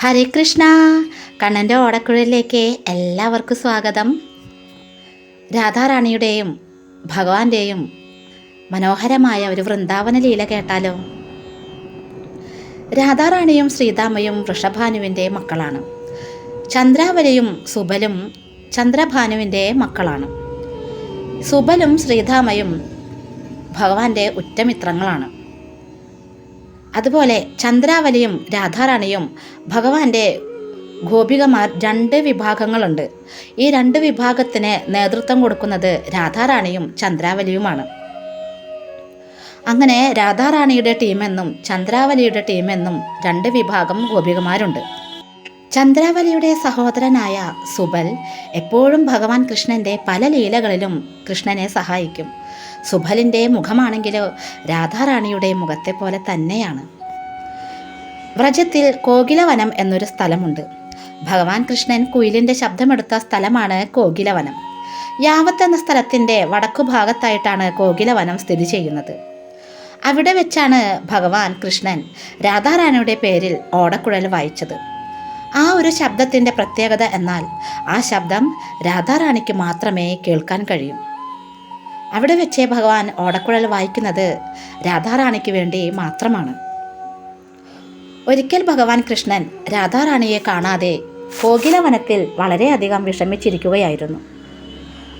ഹരേ കൃഷ്ണ. കണ്ണന്റെ ഓടക്കുഴലിലേക്ക് എല്ലാവർക്കും സ്വാഗതം. രാധാറാണിയുടെയും ഭഗവാന്റെയും മനോഹരമായ ഒരു വൃന്ദാവന ലീല കേട്ടാലോ? രാധാറാണിയും ശ്രീതാമയും വൃഷഭാനുവിന്റെ മക്കളാണ്. ചന്ദ്രാവലിയും സുബലും ചന്ദ്രഭാനുവിന്റെ മക്കളാണ്. സുബലും ശ്രീധാമയും ഭഗവാന്റെ ഉറ്റമിത്രങ്ങളാണ്. അതുപോലെ ചന്ദ്രാവലിയും രാധാറാണിയും ഭഗവാന്റെ ഗോപികമാർ രണ്ട് വിഭാഗങ്ങളുണ്ട്. ഈ രണ്ട് വിഭാഗത്തിന് നേതൃത്വം കൊടുക്കുന്നത് രാധാറാണിയും ചന്ദ്രാവലിയുമാണ്. അങ്ങനെ രാധാറാണിയുടെ ടീമെന്നും ചന്ദ്രാവലിയുടെ ടീമെന്നും രണ്ട് വിഭാഗം ഗോപികമാരുണ്ട്. ചന്ദ്രാവലിയുടെ സഹോദരനായ സുബൽ എപ്പോഴും ഭഗവാൻ കൃഷ്ണന്റെ പല ലീലകളിലും കൃഷ്ണനെ സഹായിക്കും. സുബലിന്റെ മുഖമാണെങ്കിലോ രാധാറാണിയുടെ മുഖത്തെ പോലെ തന്നെയാണ്. വ്രജത്തിൽ കോകിലവനം എന്നൊരു സ്ഥലമുണ്ട്. ഭഗവാൻ കൃഷ്ണൻ കുയിലിന്റെ ശബ്ദമെടുത്ത സ്ഥലമാണ് കോകിലവനം. യാവത്ത് എന്ന സ്ഥലത്തിന്റെ വടക്കു ഭാഗത്തായിട്ടാണ് കോകിലവനം സ്ഥിതി ചെയ്യുന്നത്. അവിടെ വെച്ചാണ് ഭഗവാൻ കൃഷ്ണൻ രാധാറാണിയുടെ പേരിൽ ഓടക്കുഴൽ വായിച്ചത്. ആ ഒരു ശബ്ദത്തിന്റെ പ്രത്യേകത എന്നാൽ ആ ശബ്ദം രാധാറാണിക്ക് മാത്രമേ കേൾക്കാൻ കഴിയൂ. അവിടെ വെച്ചേ ഭഗവാൻ ഓടക്കുഴൽ വായിക്കുന്നത് രാധാറാണിക്ക് വേണ്ടി മാത്രമാണ്. ഒരിക്കൽ ഭഗവാൻ കൃഷ്ണൻ രാധാറാണിയെ കാണാതെ കോകിലവനത്തിൽ വളരെയധികം വിഷമിച്ചിരിക്കുകയായിരുന്നു.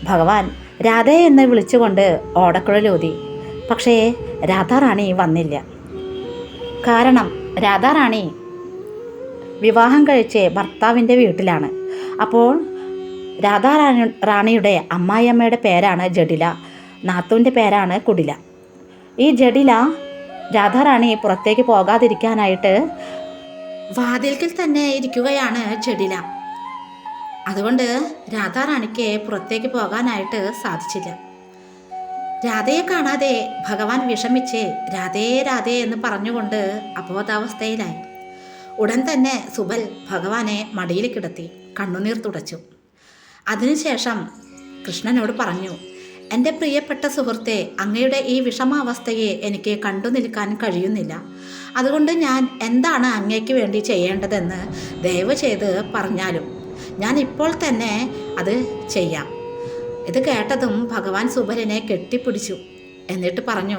ഭഗവാൻ രാധയെ എന്ന് വിളിച്ചുകൊണ്ട് ഓടക്കുഴലൂതി പക്ഷേ രാധാറാണി വന്നില്ല. കാരണം രാധാറാണി വിവാഹം കഴിച്ച് ഭർത്താവിന്റെ വീട്ടിലാണ്. അപ്പോൾ രാധാറാണി റാണിയുടെ അമ്മായിയമ്മയുടെ പേരാണ് ജഡില. നാത്തുവിന്റെ പേരാണ് കുടില. ഈ ജഡില രാധാറാണി പുറത്തേക്ക് പോകാതിരിക്കാനായിട്ട് വാതിൽക്കിൽ തന്നെ ഇരിക്കുകയാണ് ജഡില അതുകൊണ്ട് രാധാറാണിക്ക് പുറത്തേക്ക് പോകാനായിട്ട് സാധിച്ചില്ല. രാധയെ കാണാതെ ഭഗവാൻ വിഷമിച്ച് രാധേ രാധേ എന്ന് പറഞ്ഞുകൊണ്ട് അബോധാവസ്ഥയിലായി. ഉടൻ തന്നെ സുബൽ ഭഗവാനെ മടിയിൽ കിടത്തി കണ്ണുനീർ തുടച്ചു. അതിനുശേഷം കൃഷ്ണനോട് പറഞ്ഞു എന്റെ പ്രിയപ്പെട്ട സുഹൃത്തെ അങ്ങയുടെ ഈ വിഷമാവസ്ഥയെ എനിക്ക് കണ്ടു നിൽക്കാൻ കഴിയുന്നില്ല. അതുകൊണ്ട് ഞാൻ എന്താണ് അങ്ങയ്ക്ക് വേണ്ടി ചെയ്യേണ്ടതെന്ന് ദയവ് ചെയ്ത് പറഞ്ഞാലും ഞാൻ ഇപ്പോൾ തന്നെ അത് ചെയ്യാം. ഇത് കേട്ടതും ഭഗവാൻ സുബലനെ കെട്ടിപ്പിടിച്ചു. എന്നിട്ട് പറഞ്ഞു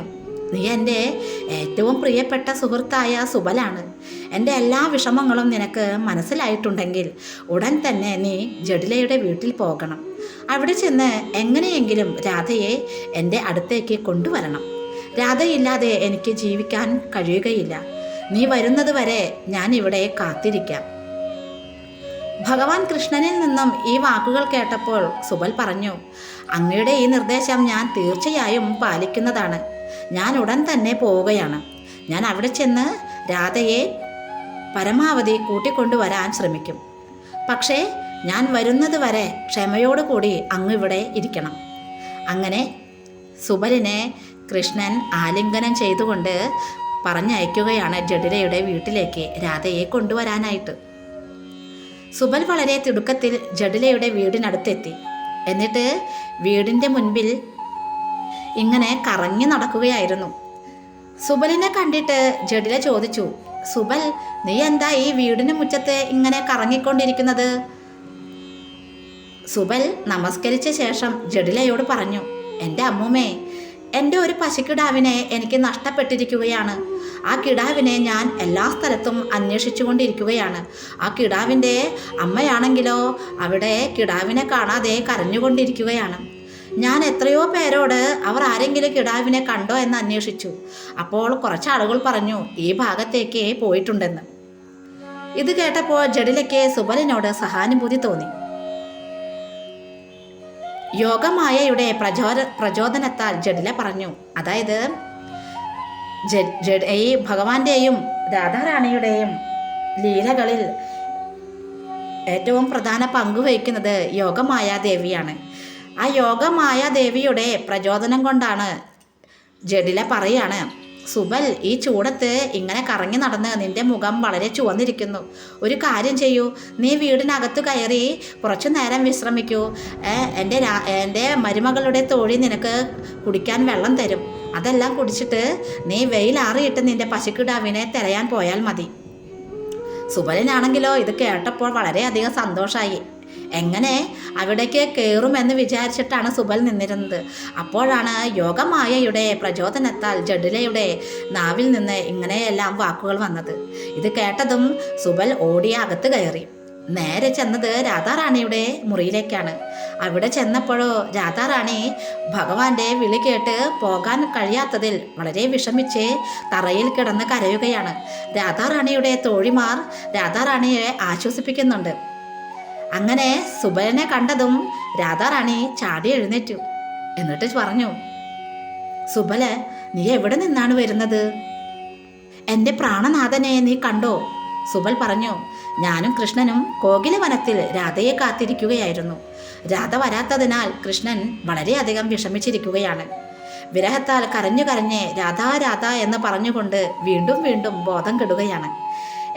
നീ എന്റെ ഏറ്റവും പ്രിയപ്പെട്ട സുഹൃത്തായ സുബലാണ്. എന്റെ എല്ലാ വിഷമങ്ങളും നിനക്ക് മനസ്സിലായിട്ടുണ്ടെങ്കിൽ ഉടൻ തന്നെ നീ ജഡിലയുടെ വീട്ടിൽ പോകണം. അവിടെ ചെന്ന് എങ്ങനെയെങ്കിലും രാധയെ എന്റെ അടുത്തേക്ക് കൊണ്ടുവരണം. രാധയില്ലാതെ എനിക്ക് ജീവിക്കാൻ കഴിയുകയില്ല. നീ വരുന്നത് വരെ ഞാൻ ഇവിടെ കാത്തിരിക്കാം. ഭഗവാൻ കൃഷ്ണനിൽ നിന്നും ഈ വാക്കുകൾ കേട്ടപ്പോൾ സുബൽ പറഞ്ഞു അങ്ങയുടെ ഈ നിർദ്ദേശം ഞാൻ തീർച്ചയായും പാലിക്കുന്നതാണ്. ഞാൻ ഉടൻ തന്നെ പോവുകയാണ്. ഞാൻ അവിടെ ചെന്ന് രാധയെ പരമാവധി കൂട്ടിക്കൊണ്ടുവരാൻ ശ്രമിക്കും. പക്ഷേ ഞാൻ വരുന്നത് വരെ ക്ഷമയോടുകൂടി അങ്ങ് ഇവിടെ ഇരിക്കണം. അങ്ങനെ സുബലിനെ കൃഷ്ണൻ ആലിംഗനം ചെയ്തുകൊണ്ട് പറഞ്ഞയക്കുകയാണ് ജഡിലയുടെ വീട്ടിലേക്ക് രാധയെ കൊണ്ടുവരാനായിട്ട്. സുബൽ വളരെ തിടുക്കത്തിൽ ജഡിലയുടെ വീടിനടുത്തെത്തി. എന്നിട്ട് വീടിന്റെ മുൻപിൽ ഇങ്ങനെ കറങ്ങി നടക്കുകയായിരുന്നു. സുബലിനെ കണ്ടിട്ട് ജഡില ചോദിച്ചു സുബൽ നീ എന്താ ഈ വീടിന് മുറ്റത്തെ ഇങ്ങനെ കറങ്ങിക്കൊണ്ടിരിക്കുന്നത്? സുബൽ നമസ്കരിച്ച ശേഷം ജഡിലയോട് പറഞ്ഞു എന്റെ അമ്മൂമ്മേ എന്റെ ഒരു പശുക്കിടാവിനെ എനിക്ക് നഷ്ടപ്പെട്ടിരിക്കുകയാണ്. ആ കിടാവിനെ ഞാൻ എല്ലാ സ്ഥലത്തും അന്വേഷിച്ചു കൊണ്ടിരിക്കുകയാണ് ആ കിടാവിന്റെ അമ്മയാണെങ്കിലോ അവിടെ കിടാവിനെ കാണാതെ കരഞ്ഞുകൊണ്ടിരിക്കുകയാണ്. ഞാൻ എത്രയോ പേരോട് അവർ ആരെങ്കിലും കിടാവിനെ കണ്ടോ എന്ന് അന്വേഷിച്ചു. അപ്പോൾ കുറച്ച് ആളുകൾ പറഞ്ഞു ഈ ഭാഗത്തേക്ക് പോയിട്ടുണ്ടെന്ന്. ഇത് കേട്ടപ്പോൾ ജഡിലയ്ക്ക് സുബലിനോട് സഹാനുഭൂതി തോന്നി. യോഗമായയുടെ പ്രചോദ പ്രചോദനത്താൽ ജഡില പറഞ്ഞു അതായത് ഈ ഭഗവാന്റെയും രാധാറാണിയുടെയും ലീലകളിൽ ഏറ്റവും പ്രധാന പങ്കുവഹിക്കുന്നത് യോഗമായ ദേവിയാണ് ആ യോഗമായ ദേവിയുടെ പ്രചോദനം കൊണ്ടാണ്. ജഡില പറയാണ് സുബൽ ഈ ചൂടത്ത് ഇങ്ങനെ കറങ്ങി നടന്ന് നിന്റെ മുഖം വളരെ ചുവന്നിരിക്കുന്നു. ഒരു കാര്യം ചെയ്യൂ. നീ വീടിനകത്ത് കയറി കുറച്ചു നേരം വിശ്രമിക്കൂ. എന്റെ എന്റെ മരുമകളുടെ തോഴി നിനക്ക് കുടിക്കാൻ വെള്ളം തരും. അതെല്ലാം കുടിച്ചിട്ട് നീ വെയിലാറിയിട്ട് നിന്റെ പശുക്കിടാവിനെ തിരയാൻ പോയാൽ മതി. സുബലിനാണെങ്കിലോ ഇത് കേട്ടപ്പോൾ വളരെയധികം സന്തോഷമായി എങ്ങനെ അവിടേക്ക് കയറുമെന്ന് വിചാരിച്ചിട്ടാണ് സുബൽ നിന്നിരുന്നത്. അപ്പോഴാണ് യോഗമായയുടെ പ്രചോദനത്താൽ ജഡിലയുടെ നാവിൽ നിന്ന് ഇങ്ങനെയെല്ലാം വാക്കുകൾ വന്നത്. ഇത് കേട്ടതും സുബൽ ഓടിയ അകത്ത് കയറി. നേരെ ചെന്നത് രാധാറാണിയുടെ മുറിയിലേക്കാണ്. അവിടെ ചെന്നപ്പോഴോ രാധാറാണി ഭഗവാന്റെ വിളി കേട്ട് പോകാൻ കഴിയാത്തതിൽ വളരെ വിഷമിച്ച് തറയിൽ കിടന്ന് കരയുകയാണ്. രാധാറാണിയുടെ തോഴിമാർ രാധാറാണിയെ ആശ്വസിപ്പിക്കുന്നുണ്ട്. അങ്ങനെ സുബലനെ കണ്ടതും രാധാറാണി ചാടി എഴുന്നേറ്റു. എന്നിട്ട് പറഞ്ഞു സുബല നീ എവിടെ നിന്നാണ് വരുന്നത്? എന്റെ പ്രാണനാഥനെ നീ കണ്ടോ? സുബൽ പറഞ്ഞു ഞാനും കൃഷ്ണനും കോകിലവനത്തിൽ രാധയെ കാത്തിരിക്കുകയായിരുന്നു. രാധ വരാത്തതിനാൽ കൃഷ്ണൻ വളരെയധികം വിഷമിച്ചിരിക്കുകയാണ്. വിരഹത്താൽ കരഞ്ഞു കരഞ്ഞ് രാധാ രാധ എന്ന് പറഞ്ഞുകൊണ്ട് വീണ്ടും വീണ്ടും ബോധം കെടുകയാണ്.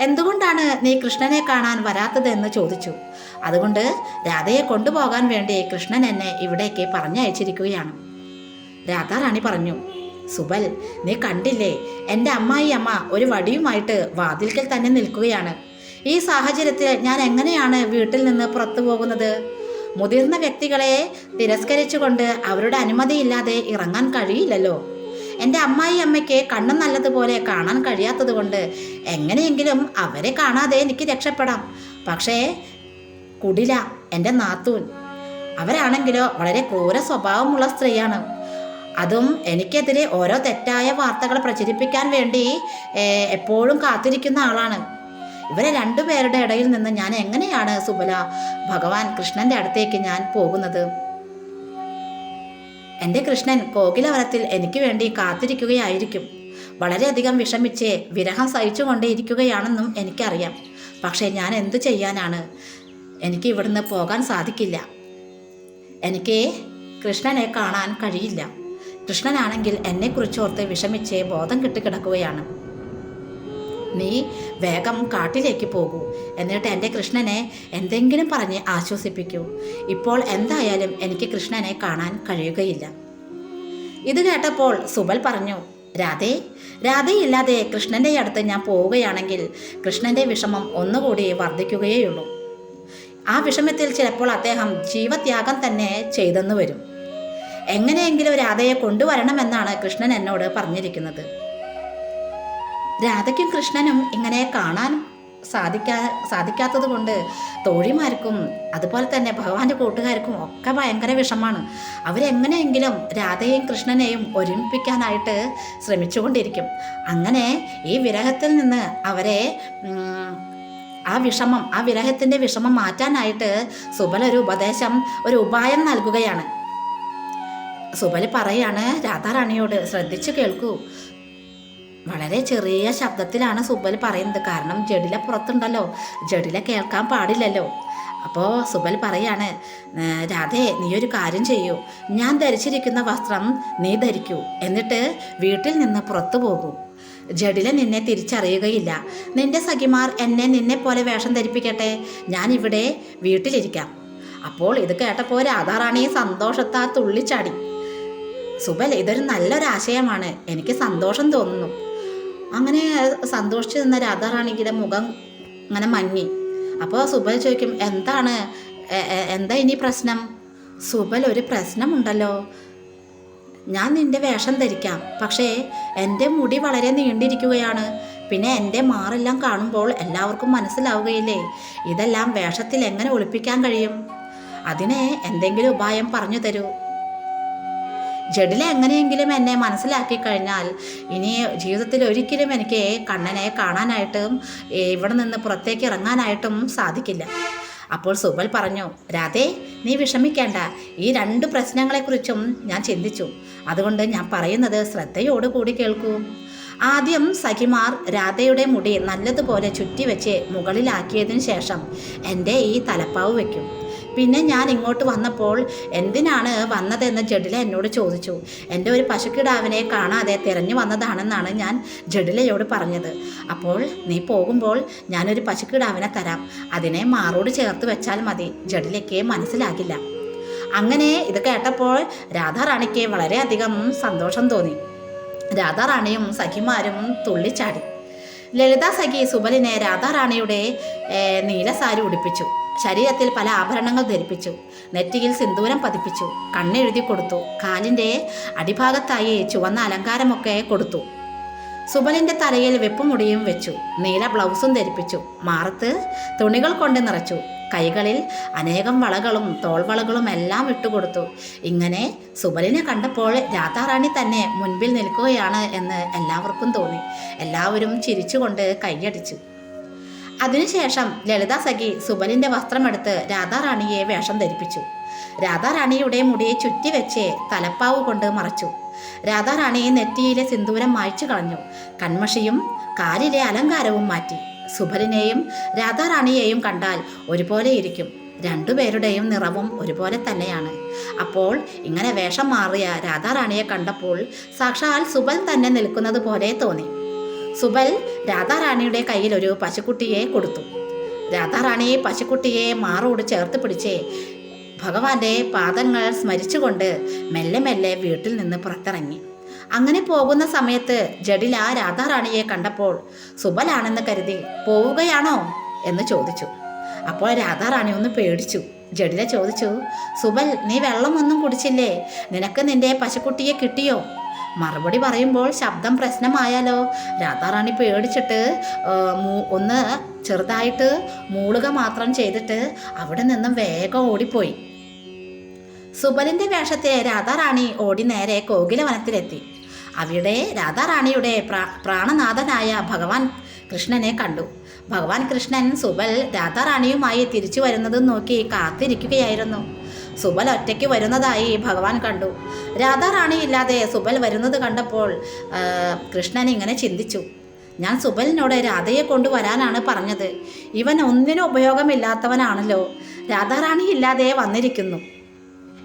എന്തുകൊണ്ടാണ് നീ കൃഷ്ണനെ കാണാൻ വരാത്തതെന്ന് ചോദിച്ചു. അതുകൊണ്ട് രാധയെ കൊണ്ടുപോകാൻ വേണ്ടി കൃഷ്ണൻ എന്നെ ഇവിടേക്ക് പറഞ്ഞയച്ചിരിക്കുകയാണ്. രാധാറാണി പറഞ്ഞു സുബൽ നീ കണ്ടില്ലേ? എന്റെ അമ്മായി അമ്മ ഒരു വടിയുമായിട്ട് വാതിൽക്കൽ തന്നെ നിൽക്കുകയാണ്. ഈ സാഹചര്യത്തിൽ ഞാൻ എങ്ങനെയാണ് വീട്ടിൽ നിന്ന് പുറത്തു പോകുന്നത്? മുതിർന്ന വ്യക്തികളെ തിരസ്കരിച്ചുകൊണ്ട് അവരുടെ അനുമതിയില്ലാതെ ഇറങ്ങാൻ കഴിയില്ലല്ലോ. എന്റെ അമ്മായി അമ്മയ്ക്ക് കണ്ണും നല്ലതുപോലെ കാണാൻ കഴിയാത്തത് കൊണ്ട് എങ്ങനെയെങ്കിലും അവരെ കാണാതെ എനിക്ക് രക്ഷപ്പെടാം. പക്ഷേ കുടില എന്റെ നാത്തൂൻ. അവരാണെങ്കിലോ വളരെ ക്രൂര സ്വഭാവമുള്ള സ്ത്രീയാണ്. അതും എനിക്കെതിരെ ഓരോ തെറ്റായ വാർത്തകൾ പ്രചരിപ്പിക്കാൻ വേണ്ടി എപ്പോഴും കാത്തിരിക്കുന്ന ആളാണ്. ഇവരെ രണ്ടുപേരുടെ ഇടയിൽ നിന്ന് ഞാൻ എങ്ങനെയാണ് സുബല ഭഗവാൻ കൃഷ്ണന്റെ അടുത്തേക്ക് ഞാൻ പോകുന്നത്? എന്റെ കൃഷ്ണൻ കോകിലവനത്തിൽ എനിക്ക് വേണ്ടി കാത്തിരിക്കുകയായിരിക്കും. വളരെയധികം വിഷമിച്ച് വിരഹം സഹിച്ചുകൊണ്ടേയിരിക്കുകയാണെന്നും എനിക്കറിയാം. പക്ഷേ ഞാൻ എന്തു ചെയ്യാനാണ്? എനിക്ക് ഇവിടുന്ന് പോകാൻ സാധിക്കില്ല. എനിക്ക് കൃഷ്ണനെ കാണാൻ കഴിയില്ല. കൃഷ്ണനാണെങ്കിൽ എന്നെക്കുറിച്ചോർത്ത് വിഷമിച്ച് ബോധം കിട്ടിക്കിടക്കുകയാണ് നീ വേഗം കാട്ടിലേക്ക് പോകൂ. എന്നിട്ട് എന്റെ കൃഷ്ണനെ എന്തെങ്കിലും പറഞ്ഞ് ആശ്വസിപ്പിക്കൂ. ഇപ്പോൾ എന്തായാലും എനിക്ക് കൃഷ്ണനെ കാണാൻ കഴിയുകയില്ല. ഇത് കേട്ടപ്പോൾ സുബൽ പറഞ്ഞു രാധേ രാധയില്ലാതെ കൃഷ്ണന്റെ അടുത്ത് ഞാൻ പോവുകയാണെങ്കിൽ കൃഷ്ണന്റെ വിഷമം ഒന്നുകൂടി വർദ്ധിക്കുകയുള്ളൂ ആ വിഷമത്തിൽ ചിലപ്പോൾ അദ്ദേഹം ജീവത്യാഗം തന്നെ ചെയ്തെന്ന് വരും. എങ്ങനെയെങ്കിലും രാധയെ കൊണ്ടുവരണമെന്നാണ് കൃഷ്ണൻ എന്നോട് പറഞ്ഞിരിക്കുന്നത്. രാധയ്ക്കും കൃഷ്ണനും ഇങ്ങനെ കാണാൻ സാധിക്കാ സാധിക്കാത്തത് കൊണ്ട് തോഴിമാർക്കും അതുപോലെ തന്നെ ഭഗവാന്റെ കൂട്ടുകാർക്കും ഒക്കെ ഭയങ്കര വിഷമാണ് അവരെങ്ങനെയെങ്കിലും രാധയെയും കൃഷ്ണനെയും ഒരുമിപ്പിക്കാനായിട്ട് ശ്രമിച്ചുകൊണ്ടിരിക്കും. അങ്ങനെ ഈ വിരഹത്തിൽ നിന്ന് അവരെ ആ വിഷമം ആ വിരഹത്തിന്റെ വിഷമം മാറ്റാനായിട്ട് സുബൽ ഒരു ഉപദേശം ഒരു ഉപായം നൽകുകയാണ്. സുബൽ പറയാണ് രാധാറാണിയോട് ശ്രദ്ധിച്ചു കേൾക്കൂ. വളരെ ചെറിയ ശബ്ദത്തിലാണ് സുബൽ പറയുന്നത്. കാരണം ജഡില പുറത്തുണ്ടല്ലോ. ജഡില കേൾക്കാൻ പാടില്ലല്ലോ. അപ്പോൾ സുബൽ പറയാണ് രാധെ നീ ഒരു കാര്യം ചെയ്യൂ. ഞാൻ ധരിച്ചിരിക്കുന്ന വസ്ത്രം നീ ധരിക്കൂ. എന്നിട്ട് വീട്ടിൽ നിന്ന് പുറത്തു പോകൂ. ജഡില നിന്നെ തിരിച്ചറിയുകയില്ല. നിന്റെ സഖിമാർ എന്നെ നിന്നെ പോലെ വേഷം ധരിപ്പിക്കട്ടെ. ഞാൻ ഇവിടെ വീട്ടിലിരിക്കാം. അപ്പോൾ ഇത് കേട്ടപ്പോൾ രാധാറാണി സന്തോഷത്താ തുള്ളിച്ചാടി. സുബൽ ഇതൊരു നല്ലൊരാശയമാണ് എനിക്ക് സന്തോഷം തോന്നുന്നു. അങ്ങനെ സന്തോഷിച്ചു നിന്ന രാധാറാണിയുടെ മുഖം അങ്ങനെ മങ്ങി. അപ്പോൾ സുബൽ ചോദിക്കും എന്താണ്? എന്താ ഇനി പ്രശ്നം? സുബൽ ഒരു പ്രശ്നമുണ്ടല്ലോ. ഞാൻ നിന്റെ വേഷം ധരിക്കാം. പക്ഷേ എന്റെ മുടി വളരെ നീണ്ടിരിക്കുകയാണ്. പിന്നെ എന്റെ മാറെല്ലാം കാണുമ്പോൾ എല്ലാവർക്കും മനസ്സിലാവുകയില്ലേ? ഇതെല്ലാം വേഷത്തിൽ എങ്ങനെ ഒളിപ്പിക്കാൻ കഴിയും? അതിനെ എന്തെങ്കിലും ഉപായം പറഞ്ഞു തരൂ. ജഡില എങ്ങനെയെങ്കിലും എന്നെ മനസ്സിലാക്കി കഴിഞ്ഞാൽ ഇനി ജീവിതത്തിൽ ഒരിക്കലും എനിക്ക് കണ്ണനെ കാണാനായിട്ടും ഇവിടെ നിന്ന് പുറത്തേക്ക് ഇറങ്ങാനായിട്ടും സാധിക്കില്ല. അപ്പോൾ സുബൽ പറഞ്ഞു രാധേ നീ വിഷമിക്കേണ്ട. ഈ രണ്ട് പ്രശ്നങ്ങളെക്കുറിച്ചും ഞാൻ ചിന്തിച്ചു. അതുകൊണ്ട് ഞാൻ പറയുന്നത് ശ്രദ്ധയോടുകൂടി കേൾക്കൂ. ആദ്യം സഖിമാർ രാധയുടെ മുടി നല്ലതുപോലെ ചുറ്റിവെച്ച് മുകളിലാക്കിയതിനു ശേഷം എന്റെ ഈ തലപ്പാവ് വെക്കും. പിന്നെ ഞാൻ ഇങ്ങോട്ട് വന്നപ്പോൾ എന്തിനാണ് വന്നതെന്ന് ജഡില എന്നോട് ചോദിച്ചു. എന്റെ ഒരു പശുക്കിടാവിനെ കാണാതെ തിരഞ്ഞു വന്നതാണെന്നാണ് ഞാൻ ജഡിലയോട് പറഞ്ഞത്. അപ്പോൾ നീ പോകുമ്പോൾ ഞാനൊരു പശുക്കിടാവിനെ തരാം. അതിനെ മാറോട് ചേർത്ത് വെച്ചാൽ മതി. ജഡിലയ്ക്ക് മനസ്സിലാകില്ല. അങ്ങനെ ഇത് കേട്ടപ്പോൾ രാധാറാണിക്ക് വളരെയധികം സന്തോഷം തോന്നി. രാധാറാണിയും സഖിമാരും തുള്ളിച്ചാടി. ലളിത സഖി സുബലിനെ രാധാറാണിയുടെ നീലസാരി ഉടുപ്പിച്ചു. ശരീരത്തിൽ പല ആഭരണങ്ങൾ ധരിപ്പിച്ചു. നെറ്റിയിൽ സിന്ദൂരം പതിപ്പിച്ചു. കണ്ണെഴുതി കൊടുത്തു. കാലിന്റെ അടിഭാഗത്തായി ചുവന്ന അലങ്കാരമൊക്കെ കൊടുത്തു. സുബലിന്റെ തലയിൽ വെപ്പുമുടിയും വെച്ചു. നീല ബ്ലൗസും ധരിപ്പിച്ചു. മാറത്ത് തുണികൾ കൊണ്ട് നിറച്ചു. കൈകളിൽ അനേകം വളകളും തോൾവളകളും എല്ലാം ഇട്ടുകൊടുത്തു. ഇങ്ങനെ സുബലിനെ കണ്ടപ്പോൾ രാധാറാണി തന്നെ മുൻപിൽ നിൽക്കുകയാണ് എന്ന് എല്ലാവർക്കും തോന്നി. എല്ലാവരും ചിരിച്ചുകൊണ്ട് കൈയടിച്ചു. അതിനുശേഷം ലളിത സഖി സുബലിന്റെ വസ്ത്രമെടുത്ത് രാധാറാണിയെ വേഷം ധരിപ്പിച്ചു. രാധാറാണിയുടെ മുടിയെ ചുറ്റിവെച്ച് തലപ്പാവ് കൊണ്ട് മറച്ചു. രാധാറാണി നെറ്റിയിലെ സിന്ദൂരം മായ്ച്ചു കളഞ്ഞു. കൺമഷിയും കാലിലെ അലങ്കാരവും മാറ്റി. സുബലിനെയും രാധാറാണിയെയും കണ്ടാൽ ഒരുപോലെ ഇരിക്കും. രണ്ടുപേരുടെയും നിറവും ഒരുപോലെ തന്നെയാണ്. അപ്പോൾ ഇങ്ങനെ വേഷം മാറിയ രാധാറാണിയെ കണ്ടപ്പോൾ സാക്ഷാൽ സുബൽ തന്നെ നിൽക്കുന്നത് പോലെ തോന്നി. സുബൽ രാധാറാണിയുടെ കയ്യിൽ ഒരു പശുക്കുട്ടിയെ കൊടുത്തു. രാധാറാണി പശുക്കുട്ടിയെ മാറോട് ചേർത്ത് പിടിച്ച് ഭഗവാന്റെ പാദങ്ങൾ സ്മരിച്ചുകൊണ്ട് മെല്ലെ മെല്ലെ വീട്ടിൽ നിന്ന് പുറത്തിറങ്ങി. അങ്ങനെ പോകുന്ന സമയത്ത് ജഡില രാധാറാണിയെ കണ്ടപ്പോൾ സുബലാണെന്ന് കരുതി പോവുകയാണോ എന്ന് ചോദിച്ചു. അപ്പോൾ രാധാറാണി ഒന്ന് പേടിച്ചു. ജഡില ചോദിച്ചു സുബൽ നീ വെള്ളമൊന്നും കുടിച്ചില്ലേ? നിനക്ക് നിന്റെ പശുക്കുട്ടിയെ കിട്ടിയോ? മറുപടി പറയുമ്പോൾ ശബ്ദം പ്രശ്നമായാലോ? രാധാറാണി പേടിച്ചിട്ട് ഒന്ന് ചെറുതായിട്ട് മൂളുക മാത്രം ചെയ്തിട്ട് അവിടെ നിന്നും വേഗം ഓടിപ്പോയി. സുബലിന്റെ വേഷത്തെ രാധാറാണി ഓടി നേരെ കോകിലവനത്തിലെത്തി. അവിടെ രാധാറാണിയുടെ പ്രാ പ്രാണനാഥനായ ഭഗവാൻ കൃഷ്ണനെ കണ്ടു. ഭഗവാൻ കൃഷ്ണൻ സുബൽ രാധാറാണിയുമായി തിരിച്ചു വരുന്നത് നോക്കി കാത്തിരിക്കുകയായിരുന്നു. സുബൽ ഒറ്റയ്ക്ക് വരുന്നതായി ഭഗവാൻ കണ്ടു. രാധാറാണി ഇല്ലാതെ സുബൽ വരുന്നത് കണ്ടപ്പോൾ കൃഷ്ണൻ ഇങ്ങനെ ചിന്തിച്ചു. ഞാൻ സുബലിനോട് രാധയെ കൊണ്ടുവരാനാണ് പറഞ്ഞത്. ഇവൻ ഒന്നിനും ഉപയോഗമില്ലാത്തവനാണല്ലോ. രാധാറാണി ഇല്ലാതെ വന്നിരിക്കുന്നു.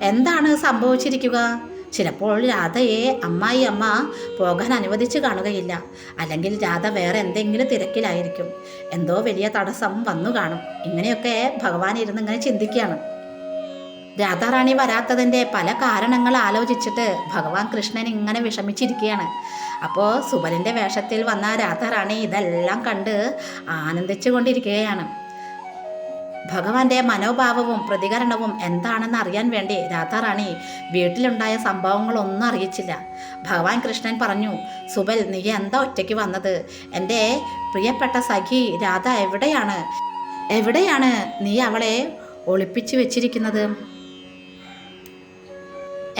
എന്താണ് സംഭവിച്ചിരിക്കുക? ചിലപ്പോൾ രാധയെ അമ്മായി അമ്മ പോകാൻ അനുവദിച്ചു കാണുകയില്ല. അല്ലെങ്കിൽ രാധ വേറെ എന്തെങ്കിലും തിരക്കിലായിരിക്കും. എന്തോ വലിയ തടസ്സം വന്നു കാണും. ഇങ്ങനെയൊക്കെ ഭഗവാൻ ഇരുന്ന് ഇങ്ങനെ ചിന്തിക്കുകയാണ്. രാധാറാണി വരാത്തതിന്റെ പല കാരണങ്ങൾ ആലോചിച്ചിട്ട് ഭഗവാൻ കൃഷ്ണൻ ഇങ്ങനെ വിഷമിച്ചിരിക്കുകയാണ്. അപ്പോൾ സുബലിന്റെ വേഷത്തിൽ വന്ന രാധാറാണി ഇതെല്ലാം കണ്ട് ആനന്ദിച്ചു കൊണ്ടിരിക്കുകയാണ് ഭഗവാന്റെ മനോഭാവവും പ്രതികരണവും എന്താണെന്ന് അറിയാൻ വേണ്ടി രാധാറാണി വീട്ടിലുണ്ടായ സംഭവങ്ങളൊന്നും അറിയിച്ചില്ല. ഭഗവാൻ കൃഷ്ണൻ പറഞ്ഞു സുബൽ നീ എന്താ ഒറ്റയ്ക്ക് വന്നത്? എന്റെ പ്രിയപ്പെട്ട സഖി രാധ എവിടെയാണ്? എവിടെയാണ് നീ അവളെ ഒളിപ്പിച്ചു വെച്ചിരിക്കുന്നത്?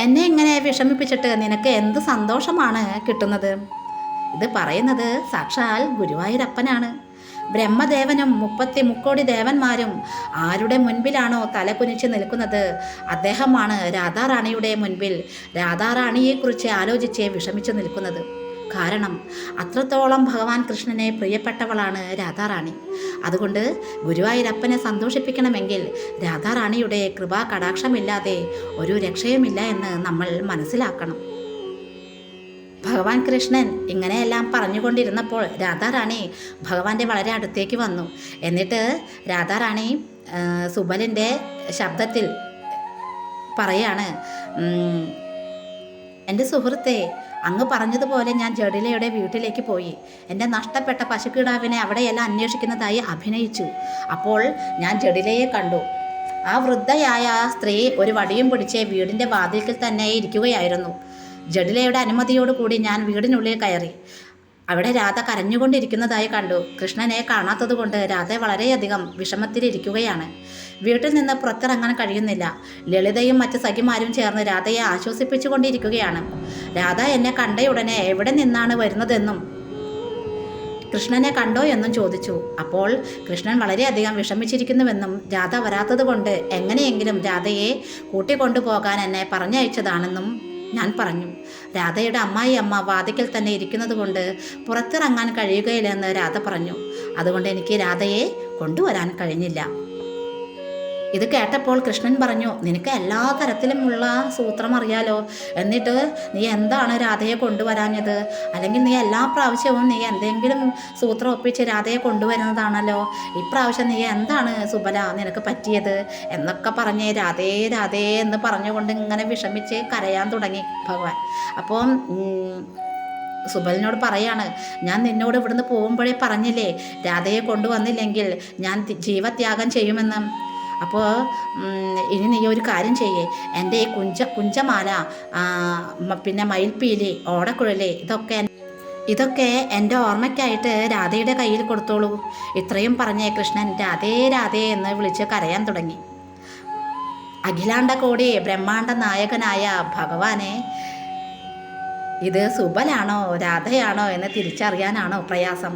എന്നെ ഇങ്ങനെ വിഷമിപ്പിച്ചിട്ട് നിനക്ക് എന്ത് സന്തോഷമാണ് കിട്ടുന്നത്? ഇത് പറയുന്നത് സാക്ഷാൽ ഗുരുവായൂരപ്പനാണ്. ബ്രഹ്മദേവനും മുപ്പത്തി മുക്കോടി ദേവന്മാരും ആരുടെ മുൻപിലാണോ തലകുനിച്ച് നിൽക്കുന്നത്? അദ്ദേഹമാണ് രാധാറാണിയുടെ മുൻപിൽ. രാധാറാണിയെക്കുറിച്ച് ആലോചിച്ച് വിഷമിച്ചു നിൽക്കുന്നത്. കാരണം അത്രത്തോളം ഭഗവാൻ കൃഷ്ണനെ പ്രിയപ്പെട്ടവളാണ് രാധാറാണി. അതുകൊണ്ട് ഗുരുവായൂരപ്പനെ സന്തോഷിപ്പിക്കണമെങ്കിൽ രാധാറാണിയുടെ കൃപാ കടാക്ഷമില്ലാതെ ഒരു രക്ഷയുമില്ല എന്ന് നമ്മൾ മനസ്സിലാക്കണം. ഭഗവാൻ കൃഷ്ണൻ ഇങ്ങനെയെല്ലാം പറഞ്ഞുകൊണ്ടിരുന്നപ്പോൾ രാധാറാണി ഭഗവാന്റെ വളരെ അടുത്തേക്ക് വന്നു. എന്നിട്ട് രാധാറാണി സുബലിന്റെ ശബ്ദത്തിൽ പറയാണ് എന്റെ സുഹൃത്തെ അങ്ങ് പറഞ്ഞതുപോലെ ഞാൻ ജഡിലയുടെ വീട്ടിലേക്ക് പോയി. എന്റെ നഷ്ടപ്പെട്ട പശുക്കിടാവിനെ അവിടെയെല്ലാം അന്വേഷിക്കുന്നതായി അഭിനയിച്ചു. അപ്പോൾ ഞാൻ ജഡിലയെ കണ്ടു. ആ വൃദ്ധയായ ആ സ്ത്രീ ഒരു വടിയും പിടിച്ച് വീടിന്റെ വാതിൽക്കിൽ തന്നെ ഇരിക്കുകയായിരുന്നു. ജഡിലയുടെ അനുമതിയോടുകൂടി ഞാൻ വീടിനുള്ളിൽ കയറി. അവിടെ രാധ കരഞ്ഞുകൊണ്ടിരിക്കുന്നതായി കണ്ടു. കൃഷ്ണനെ കാണാത്തതുകൊണ്ട് രാധ വളരെയധികം വിഷമത്തിലിരിക്കുകയാണ്. വീട്ടിൽ നിന്ന് പുറത്തിറങ്ങാൻ കഴിയുന്നില്ല. ലളിതയും മറ്റ് സഖിമാരും ചേർന്ന് രാധയെ ആശ്വസിപ്പിച്ചുകൊണ്ടിരിക്കുകയാണ്. രാധ എന്നെ കണ്ടയുടനെ എവിടെ നിന്നാണ് വരുന്നതെന്നും കൃഷ്ണനെ കണ്ടോ എന്നും ചോദിച്ചു. അപ്പോൾ കൃഷ്ണൻ വളരെയധികം വിഷമിച്ചിരിക്കുന്നുവെന്നും രാധ വരാത്തത് കൊണ്ട് എങ്ങനെയെങ്കിലും രാധയെ കൂട്ടിക്കൊണ്ടുപോകാൻ എന്നെ പറഞ്ഞയച്ചതാണെന്നും ഞാൻ പറഞ്ഞു. രാധയുടെ അമ്മായി അമ്മ വാതിക്കൽ തന്നെ ഇരിക്കുന്നത് കൊണ്ട് പുറത്തിറങ്ങാൻ കഴിയുകയില്ലെന്ന് രാധ പറഞ്ഞു. അതുകൊണ്ട് എനിക്ക് രാധയെ കൊണ്ടുവരാൻ കഴിഞ്ഞില്ല. ഇത് കേട്ടപ്പോൾ കൃഷ്ണൻ പറഞ്ഞു നിനക്ക് എല്ലാ തരത്തിലുമുള്ള സൂത്രം അറിയാലോ? എന്നിട്ട് നീ എന്താണ് രാധയെ കൊണ്ടുവരാഞ്ഞത്? അല്ലെങ്കിൽ നീ എല്ലാ പ്രാവശ്യവും നീ എന്തെങ്കിലും സൂത്രം ഒപ്പിച്ച് രാധയെ കൊണ്ടുവരുന്നതാണല്ലോ? ഇപ്രാവശ്യം നീ എന്താണ് സുബല നിനക്ക് പറ്റിയത്? എന്നൊക്കെ പറഞ്ഞ് രാധേ രാധേ എന്ന് പറഞ്ഞുകൊണ്ട് ഇങ്ങനെ വിഷമിച്ച് കരയാൻ തുടങ്ങി ഭഗവാൻ. അപ്പം സുബലിനോട് പറയാണ് ഞാൻ നിന്നോട് ഇവിടുന്ന് പോകുമ്പോഴേ പറഞ്ഞില്ലേ രാധയെ കൊണ്ടുവന്നില്ലെങ്കിൽ ഞാൻ ജീവത്യാഗം ചെയ്യുമെന്ന്? അപ്പോൾ ഇനി നീ ഒരു കാര്യം ചെയ്യേ. എന്റെ ഈ കുഞ്ച കുഞ്ചമാല പിന്നെ മയിൽപ്പീലി ഓടക്കുഴൽ ഇതൊക്കെ ഇതൊക്കെ എന്റെ ഓർമ്മയ്ക്കായിട്ട് രാധയുടെ കയ്യിൽ കൊടുത്തോളൂ. ഇത്രയും പറഞ്ഞേ കൃഷ്ണൻ രാധേ രാധേ എന്ന് വിളിച്ച് കരയാൻ തുടങ്ങി. അഖിലാണ്ട കോടി ബ്രഹ്മാണ്ട നായകനായ ഭഗവാനെ ഇത് സുബലാണോ രാധയാണോ എന്ന് തിരിച്ചറിയാനാണോ പ്രയാസം?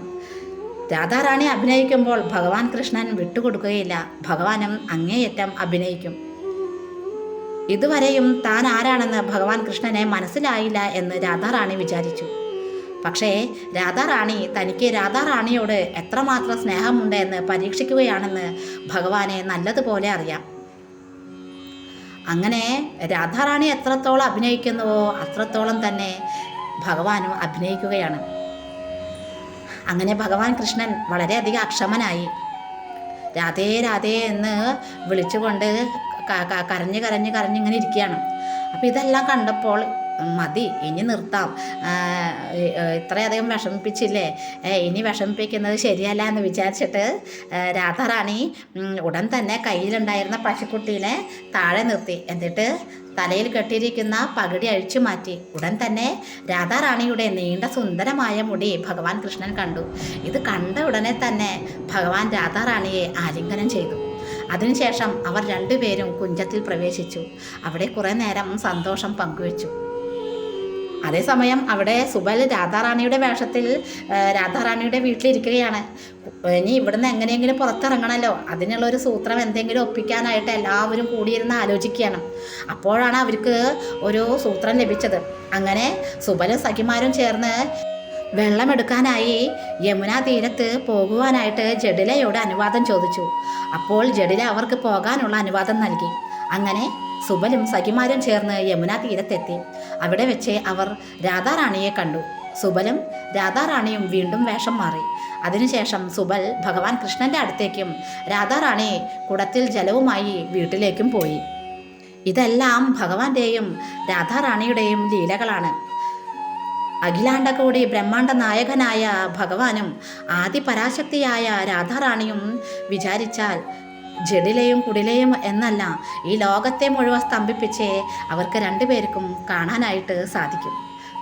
രാധാറാണി അഭിനയിക്കുമ്പോൾ ഭഗവാൻ കൃഷ്ണൻ വിട്ടുകൊടുക്കുകയില്ല. ഭഗവാനും അങ്ങേയറ്റം അഭിനയിക്കും. ഇതുവരെയും താൻ ആരാണെന്ന് ഭഗവാൻ കൃഷ്ണനെ മനസ്സിലായില്ല എന്ന് രാധാറാണി വിചാരിച്ചു. പക്ഷേ രാധാറാണി തനിക്ക് രാധാറാണിയോട് എത്രമാത്രം സ്നേഹമുണ്ട് എന്ന് പരീക്ഷിക്കുകയാണെന്ന് ഭഗവാനെ നല്ലതുപോലെ അറിയാം. അങ്ങനെ രാധാറാണി എത്രത്തോളം അഭിനയിക്കുന്നുവോ അത്രത്തോളം തന്നെ ഭഗവാനും അഭിനയിക്കുകയാണ്. അങ്ങനെ ഭഗവാൻ കൃഷ്ണൻ വളരെയധികം അക്ഷമനായി. രാധേ രാധേ എന്ന് വിളിച്ചുകൊണ്ട് കരഞ്ഞ് കരഞ്ഞ് കരഞ്ഞ് ഇങ്ങനെ ഇരിക്കുകയാണ്. അപ്പോൾ ഇതെല്ലാം കണ്ടപ്പോൾ മതി ഇനി നിർത്താം. ഇത്രയധികം വിഷമിപ്പിച്ചില്ലേ? ഇനി വിഷമിപ്പിക്കുന്നത് ശരിയല്ല എന്ന് വിചാരിച്ചിട്ട് രാധാറാണി ഉടൻ തന്നെ കയ്യിലുണ്ടായിരുന്ന പശുക്കുട്ടീനെ താഴെ നിർത്തി. എന്നിട്ട് തലയിൽ കെട്ടിയിരിക്കുന്ന പകിടി അഴിച്ചു മാറ്റി. ഉടൻ തന്നെ രാധാറാണിയുടെ നീണ്ട സുന്ദരമായ മുടി ഭഗവാൻ കൃഷ്ണൻ കണ്ടു. ഇത് കണ്ട ഉടനെ തന്നെ ഭഗവാൻ രാധാറാണിയെ ആലിംഗനം ചെയ്തു. അതിനുശേഷം അവർ രണ്ടുപേരും കുഞ്ചത്തിൽ പ്രവേശിച്ചു. അവിടെ കുറേ നേരം സന്തോഷം പങ്കുവച്ചു. അതേസമയം അവിടെ സുബൽ രാധാറാണിയുടെ വേഷത്തിൽ രാധാറാണിയുടെ വീട്ടിലിരിക്കുകയാണ്. ഇനി ഇവിടുന്ന് എങ്ങനെയെങ്കിലും പുറത്തിറങ്ങണമല്ലോ അതിനുള്ള ഒരു സൂത്രം എന്തെങ്കിലും ഒപ്പിക്കാനായിട്ട് എല്ലാവരും കൂടിയിരുന്ന് ആലോചിക്കുകയാണ്. അപ്പോഴാണ് അവർക്ക് ഒരു സൂത്രം ലഭിച്ചത്. അങ്ങനെ സുബലും സഖിമാരും ചേർന്ന് വെള്ളമെടുക്കാനായി യമുനാ തീരത്ത് പോകുവാനായിട്ട് ജഡിലയോട് അനുവാദം ചോദിച്ചു. അപ്പോൾ ജഡില അവർക്ക് പോകാനുള്ള അനുവാദം നൽകി. അങ്ങനെ സുബലും സഖിമാരും ചേർന്ന് യമുനാ തീരത്തെത്തി. അവിടെ വെച്ച് അവർ രാധാറാണിയെ കണ്ടു. സുബലും രാധാറാണിയും വീണ്ടും വേഷം മാറി. അതിനുശേഷം സുബൽ ഭഗവാൻ കൃഷ്ണന്റെ അടുത്തേക്കും രാധാറാണി കുടത്തിൽ ജലവുമായി വീട്ടിലേക്കും പോയി. ഇതെല്ലാം ഭഗവാന്റെയും രാധാറാണിയുടെയും ലീലകളാണ്. അഖിലാണ്ടകോടി ബ്രഹ്മാണ്ട നായകനായ ഭഗവാനും ആദിപരാശക്തിയായ രാധാറാണിയും വിചാരിച്ചാൽ ജഡിലെയും കുടിലെയും എന്നല്ല ഈ ലോകത്തെ മുഴുവൻ സ്തംഭിപ്പിച്ച് അവർക്ക് രണ്ടുപേർക്കും കാണാനായിട്ട് സാധിക്കും.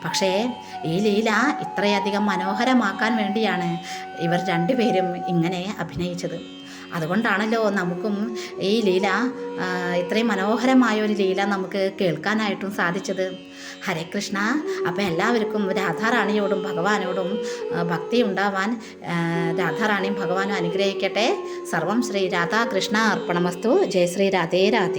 പക്ഷേ ഈ ലീല ഇത്രയധികം മനോഹരമാക്കാൻ വേണ്ടിയാണ് ഇവർ രണ്ടുപേരും ഇങ്ങനെ അഭിനയിച്ചത്. അതുകൊണ്ടാണല്ലോ നമുക്കും ഈ ലീല ഇത്രയും മനോഹരമായ ഒരു ലീല നമുക്ക് കേൾക്കാനായിട്ടും സാധിച്ചത്. ഹരേ കൃഷ്ണ. അപ്പം എല്ലാവർക്കും രാധാറാണിയോടും ഭഗവാനോടും ഭക്തി ഉണ്ടാവാൻ രാധാറാണിയും ഭഗവാനും അനുഗ്രഹിക്കട്ടെ. സർവം ശ്രീ രാധാകൃഷ്ണ അർപ്പണമസ്തു. ജയ ശ്രീ രാധേ രാധേ.